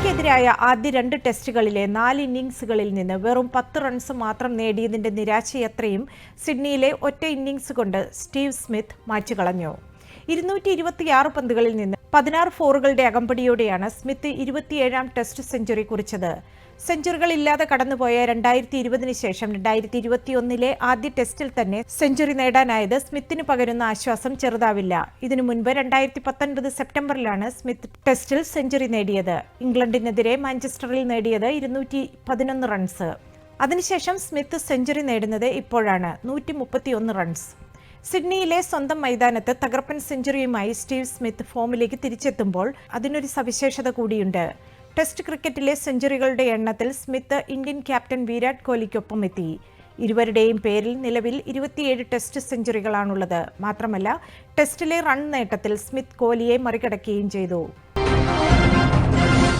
ഇന്ത്യക്കെതിരായ ആദ്യ രണ്ട് ടെസ്റ്റുകളിലെ നാല് ഇന്നിംഗ്സുകളിൽ നിന്ന് വെറും പത്ത് റൺസ് മാത്രം നേടിയതിന്റെ നിരാശയത്രയും സിഡ്നിയിലെ ഒറ്റ ഇന്നിംഗ്സ് കൊണ്ട് സ്റ്റീവ് സ്മിത്ത് മാറ്റുകളഞ്ഞു ഇരുന്നൂറ്റി ഇരുപത്തിയാറ് പന്തുകളിൽ നിന്ന് പതിനാറ് ഫോറുകളുടെ അകമ്പടിയോടെയാണ് സ്മിത്ത് ഇരുപത്തിയേഴാം ടെസ്റ്റ് സെഞ്ചുറി കുറിച്ചത്. സെഞ്ചുറികളില്ലാതെ കടന്നുപോയ രണ്ടായിരത്തി ഇരുപതിന് ശേഷം രണ്ടായിരത്തി ഇരുപത്തിയൊന്നിലെ ആദ്യ ടെസ്റ്റിൽ തന്നെ സെഞ്ചുറി നേടാനായത് സ്മിത്തിന് പകരുന്ന ആശ്വാസം ചെറുതാവില്ല. ഇതിനു മുൻപ് രണ്ടായിരത്തി പത്തൊൻപത് സെപ്റ്റംബറിലാണ് സ്മിത്ത് ടെസ്റ്റിൽ സെഞ്ചുറി നേടിയത്. ഇംഗ്ലണ്ടിനെതിരെ മാഞ്ചസ്റ്ററിൽ നേടിയത് ഇരുന്നൂറ്റി പതിനൊന്ന് റൺസ്. അതിനുശേഷം സ്മിത്ത് സെഞ്ചുറി നേടുന്നത് ഇപ്പോഴാണ് നൂറ്റി റൺസ്. സിഡ്നിയിലെ സ്വന്തം മൈതാനത്ത് തകർപ്പൻ സെഞ്ചുറിയുമായി സ്റ്റീവ് സ്മിത്ത് ഫോമിലേക്ക് തിരിച്ചെത്തുമ്പോൾ അതിനൊരു സവിശേഷത കൂടിയുണ്ട്. ടെസ്റ്റ് ക്രിക്കറ്റിലെ സെഞ്ചുറികളുടെ എണ്ണത്തിൽ സ്മിത്ത് ഇന്ത്യൻ ക്യാപ്റ്റൻ വിരാട് കോഹ്ലിക്കൊപ്പം എത്തി. ഇരുവരുടെയും പേരിൽ നിലവിൽ ഇരുപത്തിയേഴ് ടെസ്റ്റ് സെഞ്ചുറികളാണുള്ളത്. മാത്രമല്ല ടെസ്റ്റിലെ റൺ നേട്ടത്തിൽ സ്മിത്ത് കോഹ്ലിയെ മറികടക്കുകയും ചെയ്തു.